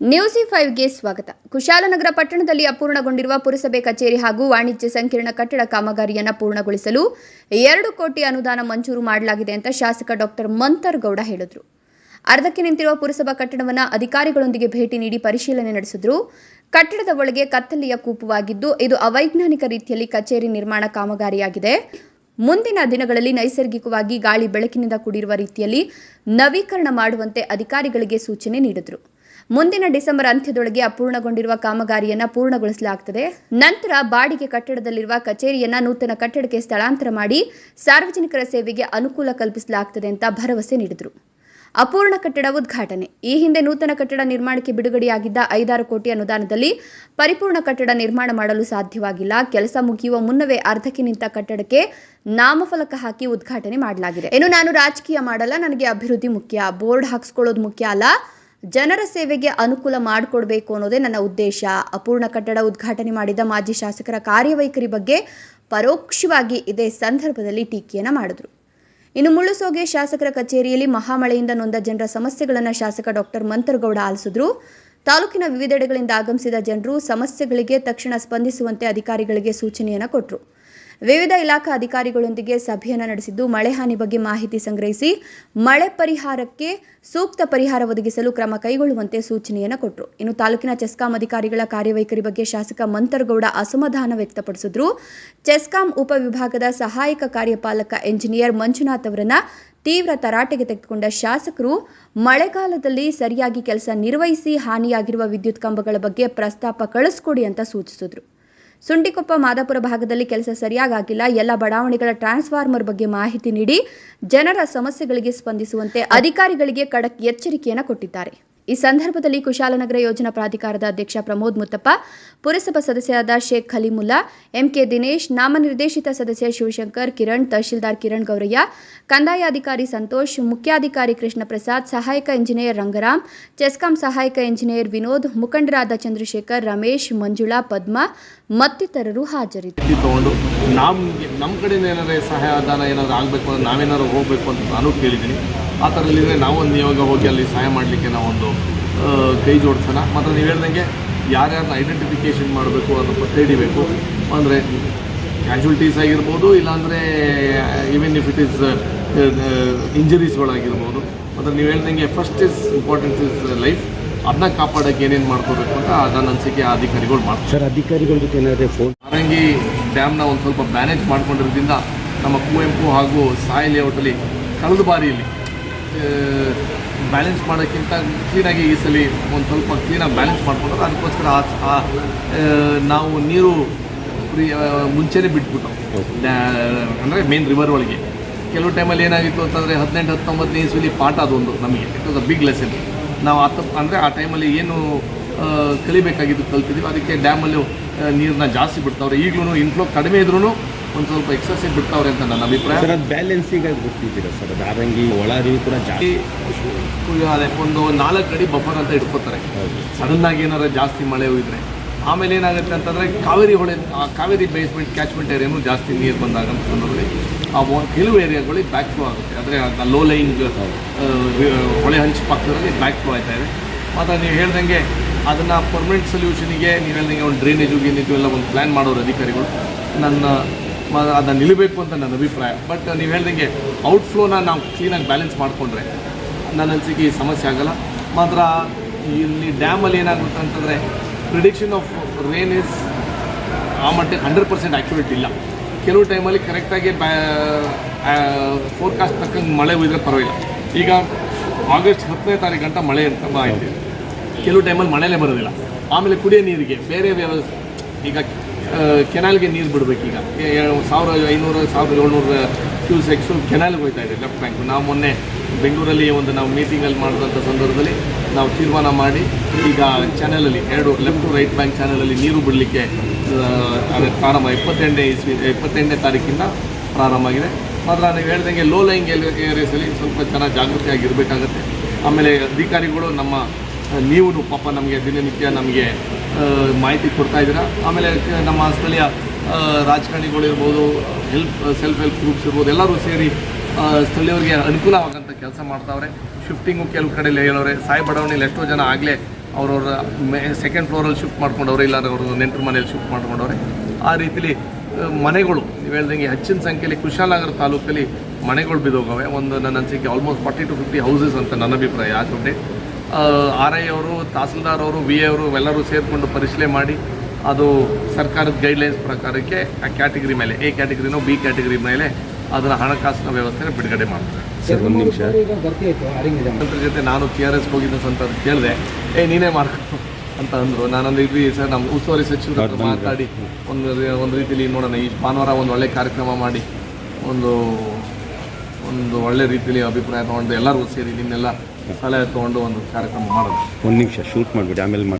ನ್ಯೂಸಿ ಫೈವ್ಗೆ ಸ್ವಾಗತ. ಕುಶಾಲನಗರ ಪಟ್ಟಣದಲ್ಲಿ ಅಪೂರ್ಣಗೊಂಡಿರುವ ಪುರಸಭೆ ಕಚೇರಿ ಹಾಗೂ ವಾಣಿಜ್ಯ ಸಂಕೀರ್ಣ ಕಟ್ಟಡ ಕಾಮಗಾರಿಯನ್ನು ಪೂರ್ಣಗೊಳಿಸಲು ಎರಡು ಕೋಟಿ ಅನುದಾನ ಮಂಜೂರು ಮಾಡಲಾಗಿದೆ ಅಂತ ಶಾಸಕ ಡಾಕ್ಟರ್ ಮಂತರ್ಗೌಡ ಹೇಳಿದರು. ಅರ್ಧಕ್ಕೆ ನಿಂತಿರುವ ಪುರಸಭಾ ಕಟ್ಟಡವನ್ನು ಅಧಿಕಾರಿಗಳೊಂದಿಗೆ ಭೇಟಿ ನೀಡಿ ಪರಿಶೀಲನೆ ನಡೆಸಿದ್ರು. ಕಟ್ಟಡದ ಒಳಗೆ ಕತ್ತಲೆಯ ಕೂಪವಾಗಿದ್ದು, ಇದು ಅವೈಜ್ಞಾನಿಕ ರೀತಿಯಲ್ಲಿ ಕಚೇರಿ ನಿರ್ಮಾಣ ಕಾಮಗಾರಿಯಾಗಿದೆ. ಮುಂದಿನ ದಿನಗಳಲ್ಲಿ ನೈಸರ್ಗಿಕವಾಗಿ ಗಾಳಿ ಬೆಳಕಿನಿಂದ ಕೂಡಿರುವ ರೀತಿಯಲ್ಲಿ ನವೀಕರಣ ಮಾಡುವಂತೆ ಅಧಿಕಾರಿಗಳಿಗೆ ಸೂಚನೆ ನೀಡಿದರು. ಮುಂದಿನ ಡಿಸೆಂಬರ್ ಅಂತ್ಯದೊಳಗೆ ಅಪೂರ್ಣಗೊಂಡಿರುವ ಕಾಮಗಾರಿಯನ್ನು ಪೂರ್ಣಗೊಳಿಸಲಾಗುತ್ತದೆ ನಂತರ ಬಾಡಿಗೆ ಕಟ್ಟಡದಲ್ಲಿರುವ ಕಚೇರಿಯನ್ನು ನೂತನ ಕಟ್ಟಡಕ್ಕೆ ಸ್ಥಳಾಂತರ ಮಾಡಿ ಸಾರ್ವಜನಿಕರ ಸೇವೆಗೆ ಅನುಕೂಲ ಕಲ್ಪಿಸಲಾಗುತ್ತದೆ ಅಂತ ಭರವಸೆ ನೀಡಿದರು. ಅಪೂರ್ಣ ಕಟ್ಟಡ ಉದ್ಘಾಟನೆ. ಈ ಹಿಂದೆ ನೂತನ ಕಟ್ಟಡ ನಿರ್ಮಾಣಕ್ಕೆ ಬಿಡುಗಡೆಯಾಗಿದ್ದ ಐದಾರು ಕೋಟಿ ಅನುದಾನದಲ್ಲಿ ಪರಿಪೂರ್ಣ ಕಟ್ಟಡ ನಿರ್ಮಾಣ ಮಾಡಲು ಸಾಧ್ಯವಾಗಿಲ್ಲ. ಕೆಲಸ ಮುಗಿಯುವ ಮುನ್ನವೇ ಅರ್ಧಕ್ಕೆ ನಿಂತ ಕಟ್ಟಡಕ್ಕೆ ನಾಮಫಲಕ ಹಾಕಿ ಉದ್ಘಾಟನೆ ಮಾಡಲಾಗಿದೆ. ಇನ್ನು ನಾನು ರಾಜಕೀಯ ಮಾಡಲ್ಲ, ನನಗೆ ಅಭಿವೃದ್ಧಿ ಮುಖ್ಯ, ಬೋರ್ಡ್ ಹಾಕಿಸ್ಕೊಳ್ಳೋದು ಮುಖ್ಯ ಅಲ್ಲ. ಜನರ ಸೇವೆಗೆ ಅನುಕೂಲ ಮಾಡಿಕೊಡ್ಬೇಕು ಅನ್ನೋದೇ ನನ್ನ ಉದ್ದೇಶ. ಅಪೂರ್ಣ ಕಟ್ಟಡ ಉದ್ಘಾಟನೆ ಮಾಡಿದ ಮಾಜಿ ಶಾಸಕರ ಕಾರ್ಯವೈಖರಿ ಬಗ್ಗೆ ಪರೋಕ್ಷವಾಗಿ ಇದೇ ಸಂದರ್ಭದಲ್ಲಿ ಟೀಕೆಯನ್ನು ಮಾಡಿದ್ರು. ಇನ್ನು ಮುಳ್ಳುಸೋಗೆ ಶಾಸಕರ ಕಚೇರಿಯಲ್ಲಿ ಮಹಾಮಳೆಯಿಂದ ನೊಂದ ಜನರ ಸಮಸ್ಯೆಗಳನ್ನು ಶಾಸಕ ಡಾಕ್ಟರ್ ಮಂತ್ರಗೌಡ ಆಲಿಸಿದ್ರು. ತಾಲೂಕಿನ ವಿವಿಧೆಡೆಗಳಿಂದ ಆಗಮಿಸಿದ ಜನರು ಸಮಸ್ಯೆಗಳಿಗೆ ತಕ್ಷಣ ಸ್ಪಂದಿಸುವಂತೆ ಅಧಿಕಾರಿಗಳಿಗೆ ಸೂಚನೆಯನ್ನು ಕೊಟ್ಟರು ವಿವಿಧ ಇಲಾಖಾ ಅಧಿಕಾರಿಗಳೊಂದಿಗೆ ಸಭೆಯನ್ನು ನಡೆಸಿದ್ದು, ಮಳೆ ಹಾನಿ ಬಗ್ಗೆ ಮಾಹಿತಿ ಸಂಗ್ರಹಿಸಿ, ಮಳೆ ಪರಿಹಾರಕ್ಕೆ ಸೂಕ್ತ ಪರಿಹಾರ ಒದಗಿಸಲು ಕ್ರಮ ಕೈಗೊಳ್ಳುವಂತೆ ಸೂಚನೆಯನ್ನು ಕೊಟ್ಟರು ಇನ್ನು ತಾಲೂಕಿನ ಚೆಸ್ಕಾಂ ಅಧಿಕಾರಿಗಳ ಕಾರ್ಯವೈಖರಿ ಬಗ್ಗೆ ಶಾಸಕ ಮಂತರ್ಗೌಡ ಅಸಮಾಧಾನ ವ್ಯಕ್ತಪಡಿಸಿದ್ರು. ಚೆಸ್ಕಾಂ ಉಪವಿಭಾಗದ ಸಹಾಯಕ ಕಾರ್ಯಪಾಲಕ ಎಂಜಿನಿಯರ್ ಮಂಜುನಾಥ್ ಅವರನ್ನು ತೀವ್ರ ತರಾಟೆಗೆ ತೆಗೆದುಕೊಂಡ ಶಾಸಕರು, ಮಳೆಗಾಲದಲ್ಲಿ ಸರಿಯಾಗಿ ಕೆಲಸ ನಿರ್ವಹಿಸಿ ಹಾನಿಯಾಗಿರುವ ವಿದ್ಯುತ್ ಕಂಬಗಳ ಬಗ್ಗೆ ಪ್ರಸ್ತಾಪ ಕಳಿಸ್ಕೊಡಿ ಅಂತ ಸೂಚಿಸಿದ್ರು. ಸುಂಟಿಕೊಪ್ಪ ಮಾದಾಪುರ ಭಾಗದಲ್ಲಿ ಕೆಲಸ ಸರಿಯಾಗಿಲ್ಲ ಎಲ್ಲ ಬಡಾವಣೆಗಳ ಟ್ರಾನ್ಸ್ಫಾರ್ಮರ್ ಬಗ್ಗೆ ಮಾಹಿತಿ ನೀಡಿ ಜನರ ಸಮಸ್ಯೆಗಳಿಗೆ ಸ್ಪಂದಿಸುವಂತೆ ಅಧಿಕಾರಿಗಳಿಗೆ ಖಡಕ್ ಎಚ್ಚರಿಕೆಯನ್ನು ಕೊಟ್ಟಿದ್ದಾರೆ. ಈ ಸಂದರ್ಭದಲ್ಲಿ ಕುಶಾಲನಗರ ಯೋಜನಾ ಪ್ರಾಧಿಕಾರದ ಅಧ್ಯಕ್ಷ ಪ್ರಮೋದ್ ಮುತ್ತಪ್ಪ, ಪುರಸಭಾ ಸದಸ್ಯರಾದ ಶೇಖ್ ಖಲೀಮುಲ್ಲಾ, ಎಂಕೆ ದಿನೇಶ್, ನಾಮನಿರ್ದೇಶಿತ ಸದಸ್ಯ ಶಿವಶಂಕರ್, ಕಿರಣ್, ತಹಶೀಲ್ದಾರ್ ಕಿರಣ್ ಗೌರಯ್ಯ, ಕಂದಾಯ ಅಧಿಕಾರಿ ಸಂತೋಷ್, ಮುಖ್ಯಾಧಿಕಾರಿ ಕೃಷ್ಣ ಪ್ರಸಾದ್ ಸಹಾಯಕ ಇಂಜಿನಿಯರ್ ರಂಗರಾಮ್, ಚೆಸ್ಕಾಂ ಸಹಾಯಕ ಇಂಜಿನಿಯರ್ ವಿನೋದ್, ಮುಖಂಡರಾದ ಚಂದ್ರಶೇಖರ್, ರಮೇಶ್, ಮಂಜುಳಾ, ಪದ್ಮ ಮತ್ತಿತರರು ಹಾಜರಿದ್ದರು. ಆ ಥರದಲ್ಲಿದ್ದರೆ ನಾವೊಂದು ಇವಾಗ ಹೋಗಿ ಅಲ್ಲಿ ಸಹಾಯ ಮಾಡಲಿಕ್ಕೆ ನಾವೊಂದು ಕೈ ಜೋಡಿಸೋಣ. ಮತ್ತು ನೀವು ಹೇಳ್ದಂಗೆ ಯಾರ್ಯಾರನ್ನ ಐಡೆಂಟಿಫಿಕೇಷನ್ ಮಾಡಬೇಕು ಅದನ್ನು ಪತ್ತೆ ಹಿಡಿಬೇಕು. ಅಂದರೆ ಕ್ಯಾಶುಲಿಟೀಸ್ ಆಗಿರ್ಬೋದು ಇಲ್ಲಾಂದರೆ ಈವನ್ ಇಫ್ ಇಟ್ ಇಸ್ ಇಂಜರೀಸ್ಗಳಾಗಿರ್ಬೋದು ಮತ್ತು ನೀವು ಹೇಳ್ದಂಗೆ first is importance is life ಅದನ್ನ ಕಾಪಾಡೋಕ್ಕೆ ಏನೇನು ಮಾಡ್ಕೋಬೇಕು ಅಂತ ನನ್ನ ಅನಿಸಿಕೆ ಆ ಅಧಿಕಾರಿಗಳು ಮಾಡ್ತಾರೆ. ಸರ್ ಅಧಿಕಾರಿಗಳ ಜೊತೆ ಏನಾದರೆ ಫೋನ್ ಹಾರಂಗಿ ಡ್ಯಾಮ್ನ ಒಂದು ಸ್ವಲ್ಪ ಮ್ಯಾನೇಜ್ ಮಾಡ್ಕೊಂಡಿರೋದ್ರಿಂದ ನಮ್ಮ ಕುವೆಂಪು ಹಾಗೂ ಸಾಯಿ ಲೇಔಟಲ್ಲಿ ಕಳೆದ ಬಾರಿಯಲ್ಲಿ ಬ್ಯಾಲೆನ್ಸ್ ಮಾಡೋಕ್ಕಿಂತ ಕ್ಲೀನಾಗಿ ಈ ಸಲ ಒಂದು ಸ್ವಲ್ಪ ಕ್ಲೀನಾಗಿ ಬ್ಯಾಲೆನ್ಸ್ ಮಾಡ್ಕೊಂಡ್ರೆ ಅದಕ್ಕೋಸ್ಕರ ಆ- ನಾವು ನೀರು ಫ್ರೀ ಮುಂಚೆನೇ ಬಿಟ್ಬಿಟ್ಟು. ಅಂದರೆ ಮೇನ್ ರಿವರ್ ಒಳಗೆ. ಕೆಲವು ಟೈಮಲ್ಲಿ ಏನಾಗಿತ್ತು ಅಂತಂದರೆ ಹದಿನೆಂಟು ಹತ್ತೊಂಬತ್ತನೇ ಇಸ್ವಿಲಿ ಪಾಠ ಅದೊಂದು ನಮಗೆ. It was a big lesson ನಾವು ಹತ್ತು ಅಂದರೆ ಆ ಟೈಮಲ್ಲಿ ಏನು ಕಲಿಬೇಕಾಗಿದ್ದು ಕಲ್ತಿದ್ದೀವಿ ಅದಕ್ಕೆ ಡ್ಯಾಮಲ್ಲಿ ನೀರನ್ನ ಜಾಸ್ತಿ ಬಿಡ್ತಾವ್ರೆ. ಈಗಲೂ ಇನ್ಫ್ಲೋ ಕಡಿಮೆ ಇದ್ರೂ ಒಂದು ಸ್ವಲ್ಪ ಎಕ್ಸಸೈಸ್ ಬಿಡ್ತಾವ್ರೆ ಅಂತ ನನ್ನ ಅಭಿಪ್ರಾಯ. ಸರ್ ಅದು ಬ್ಯಾಲೆನ್ಸಿಗೆ ಆಗಿ ಗೊತ್ತಿದ್ದೀರಾ ಸರ್? ಅದು ಆರಂಗಿ ಒಳ ಅರಿವು ಕೂಡ ಜಾಸ್ತಿ ಈ ಅದೇ ಒಂದು ನಾಲ್ಕು ಅಡಿ ಬಫರ್ ಅಂತ ಇಟ್ಕೋತಾರೆ. ಸಡನ್ ಸಡನ್ನಾಗಿ ಏನಾರ ಜಾಸ್ತಿ ಮಳೆ ಹೋಗಿದ್ರೆ ಆಮೇಲೆ ಏನಾಗುತ್ತೆ ಅಂತಂದರೆ ಕಾವೇರಿ ಹೊಳೆ ಆ ಕಾವೇರಿ ಬೇಸ್ಮೆಂಟ್ ಕ್ಯಾಚ್ಮೆಂಟ್ ಏರಿಯಾನು ಜಾಸ್ತಿ ನೀರು ಬಂದಾಗ ಸಂದರ್ಭದಲ್ಲಿ ಆ ಕೆಲವು ಏರಿಯಾಗಳಿಗೆ ಬ್ಯಾಕ್ ಫ್ಲೋ ಆಗುತ್ತೆ. ಅಂದರೆ ಲೋ ಲೈಂಗ್ ಹೊಳೆ ಹಂಚು ಪಕ್ಕದಲ್ಲಿ ಬ್ಯಾಕ್ ಫ್ಲೋ ಆಯ್ತಾ ಇದೆ. ಮತ್ತು ನೀವು ಹೇಳ್ದಂಗೆ ಅದನ್ನು ಪರ್ಮನೆಂಟ್ ಸೊಲ್ಯೂಷನಿಗೆ ನೀವು ಹೇಳ್ದಂಗೆ ಒಂದು ಡ್ರೈನೇಜು ಗೀನೇಜು ಎಲ್ಲ ಒಂದು ಪ್ಲ್ಯಾನ್ ಮಾಡೋರು ಅಧಿಕಾರಿಗಳು. ನನ್ನ ಅದನ್ನ ನಿಲ್ಲಬೇಕು ಅಂತ ನನ್ನ ಅಭಿಪ್ರಾಯ. ಬಟ್ ನೀವು ಹೇಳ್ದಂಗೆ ಔಟ್ಫ್ಲೋನ ನಾವು ಕ್ಲೀನಾಗಿ ಬ್ಯಾಲೆನ್ಸ್ ಮಾಡಿಕೊಂಡ್ರೆ ನನ್ನ ಅನಿಸಿಕೆ ಈ ಸಮಸ್ಯೆ ಆಗಲ್ಲ. ಮಾತ್ರ ಇಲ್ಲಿ ಡ್ಯಾಮಲ್ಲಿ ಏನಾಗುತ್ತೆ ಅಂತಂದರೆ ಪ್ರಿಡಿಕ್ಷನ್ ಆಫ್ ರೇನ್ ಇಸ್ ಆ ಮಟ್ಟಿಗೆ ಹಂಡ್ರೆಡ್ ಪರ್ಸೆಂಟ್ ಆ್ಯಕ್ಯುರೇಟ್ ಇಲ್ಲ. ಕೆಲವು ಟೈಮಲ್ಲಿ ಕರೆಕ್ಟಾಗಿ ಬ್ಯಾ ಫೋರ್ಕಾಸ್ಟ್ ತಕ್ಕಂಗೆ ಮಳೆ ಹೋಗಿದ್ರೆ ಪರವಾಗಿಲ್ಲ. ಈಗ ಆಗಸ್ಟ್ ಹತ್ತನೇ ತಾರೀಕು ಗಂಟ ಮಳೆ ಅಂತ ಮಾಹಿತಿ. ಕೆಲವು ಟೈಮಲ್ಲಿ ಮಳೆಲೇ ಬರೋದಿಲ್ಲ. ಆಮೇಲೆ ಕುಡಿಯೋ ನೀರಿಗೆ ಬೇರೆ ವ್ಯವಸ್ಥೆ ಈಗ ಕೆನಾಲ್ಗೆ ನೀರು ಬಿಡಬೇಕು ಈಗ ಏ- ಏ- ಸಾವಿರ ಐನೂರು, ಸಾವಿರದ ಏಳ್ನೂರು ಕ್ಯೂಸೆಕ್ಸು ಕೆನಾಲ್ಗೆ ಹೋಗ್ತಾ ಇದೆ ಲೆಫ್ಟ್ ಬ್ಯಾಂಕ್. ನಾವು ಮೊನ್ನೆ ಬೆಂಗಳೂರಲ್ಲಿ ಒಂದು ನಾವು ಮೀಟಿಂಗಲ್ಲಿ ಮಾಡಿದಂಥ ಸಂದರ್ಭದಲ್ಲಿ ನಾವು ತೀರ್ಮಾನ ಮಾಡಿ ಈಗ ಚಾನಲಲ್ಲಿ, ಎರಡು ಲೆಫ್ಟ್ ರೈಟ್ ಬ್ಯಾಂಕ್ ಚಾನಲಲ್ಲಿ ನೀರು ಬಿಡಲಿಕ್ಕೆ ಪ್ರಾರಂಭ ಇಪ್ಪತ್ತೆಂಟನೇ ಇಸ್ವಿ, ಇಪ್ಪತ್ತೆಂಟನೇ ತಾರೀಕಿಂದ ಪ್ರಾರಂಭ ಆಗಿದೆ. ಮಾತ್ರ ನೀವು ಹೇಳ್ದಂಗೆ ಲೋ ಲೈಂಗ್ ಏರಿಯಾಸಲ್ಲಿ ಸ್ವಲ್ಪ ಚೆನ್ನಾಗಿ ಜಾಗೃತಿಯಾಗಿರಬೇಕಾಗತ್ತೆ ಆಮೇಲೆ ಅಧಿಕಾರಿಗಳು ನಮ್ಮ ನೀವು ಪಾಪ ನಮಗೆ ದಿನನಿತ್ಯ ನಮಗೆ ಮಾಹಿತಿ ಕೊಡ್ತಾ ಇದ್ದೀರಾ? ಆಮೇಲೆ ನಮ್ಮ ಸ್ಥಳೀಯ ರಾಜಕಾರಣಿಗಳಿರ್ಬೋದು ಹೆಲ್ಪ್ ಸೆಲ್ಫ್ ಹೆಲ್ಪ್ ಗ್ರೂಪ್ಸ್ ಇರ್ಬೋದು, ಎಲ್ಲರೂ ಸೇರಿ ಸ್ಥಳೀಯರಿಗೆ ಅನುಕೂಲವಾಗಂಥ ಕೆಲಸ ಮಾಡ್ತಾವ್ರೆ. ಶಿಫ್ಟಿಂಗು ಕೆಲವು ಕಡೆಯಲ್ಲಿ ಹೇಳೋರೆ ಸಾಯಿ ಬಡಾವಣೆಯಲ್ಲಿ ಎಷ್ಟೋ ಜನ ಆಗಲೇ ಅವ್ರವ್ರ ಮೇ ಸೆಕೆಂಡ್ ಫ್ಲೋರಲ್ಲಿ ಶಿಫ್ಟ್ ಮಾಡ್ಕೊಂಡವ್ರೆ ಇಲ್ಲ ಅವ್ರ ನೆಂಟರ ಮನೇಲಿ ಶಿಫ್ಟ್ ಮಾಡ್ಕೊಂಡವ್ರೆ. ಆ ರೀತಿಲಿ ಮನೆಗಳು, ನೀವು ಹೇಳ್ದಂಗೆ ಹೆಚ್ಚಿನ ಸಂಖ್ಯೆಯಲ್ಲಿ ಕುಶಾಲನಗರ ತಾಲೂಕಲ್ಲಿ ಮನೆಗಳು ಬಿದ್ದೋಗವೆ. ಒಂದು ನನ್ನ ಅನಿಸಿಕೆ almost forty to fifty houses ಅಂತ ನನ್ನ ಅಭಿಪ್ರಾಯ. ಯಾಕಂದರೆ ಆರ್ ಐ ಅವರು ತಹಸೀಲ್ದಾರ್ ಅವರು ವಿ ಅವರು ಎಲ್ಲರೂ ಸೇರಿಕೊಂಡು ಪರಿಶೀಲನೆ ಮಾಡಿ ಅದು ಸರ್ಕಾರದ ಗೈಡ್ಲೈನ್ಸ್ ಪ್ರಕಾರಕ್ಕೆ ಆ ಕ್ಯಾಟಗರಿ ಮೇಲೆ ಎ ಕ್ಯಾಟಗರಿನೋ ಬಿ ಕ್ಯಾಟಗರಿ ಮೇಲೆ ಅದರ ಹಣಕಾಸಿನ ವ್ಯವಸ್ಥೆನ ಬಿಡುಗಡೆ ಮಾಡ್ತಾರೆ. ಸರ್ ಒಂದು ನಿಮಿಷ. ಅದ್ರ ಜೊತೆ ನಾನು ಕೆ ಆರ್ ಎಸ್ ಹೋಗಿದ್ದ ಅಂತ ಕೇಳಿದೆ ಏ ನೀನೇ ಮಾಡ್ಕೊ ಅಂತ ಅಂದರು. ನಾನೊಂದು ಇದ್ವಿ ಸರ್ ನಮ್ಮ ಉಸ್ತುವಾರಿ ಸಚಿವರು ಹತ್ರ ಮಾತಾಡಿ ಒಂದು ಒಂದು ರೀತಿಯಲ್ಲಿ ನೋಡೋಣ ಈ ಭಾನುವಾರ ಒಂದು ಒಳ್ಳೆ ಕಾರ್ಯಕ್ರಮ ಮಾಡಿ ಒಂದು ಒಂದು ಒಳ್ಳೆ ರೀತಿಯಲ್ಲಿ ಅಭಿಪ್ರಾಯ ತೊಗೊಂಡು ಎಲ್ಲರಿಗೂ ಸೇರಿ ನಿನ್ನೆಲ್ಲ ಸಲಹೆ ತೊಗೊಂಡು ಒಂದು ಕಾರ್ಯಕ್ರಮ ಮಾಡೋದು. ಒಂದು ನಿಮಿಷ ಶೂಟ್ ಮಾಡಿಬಿಡಿ ಆಮೇಲೆ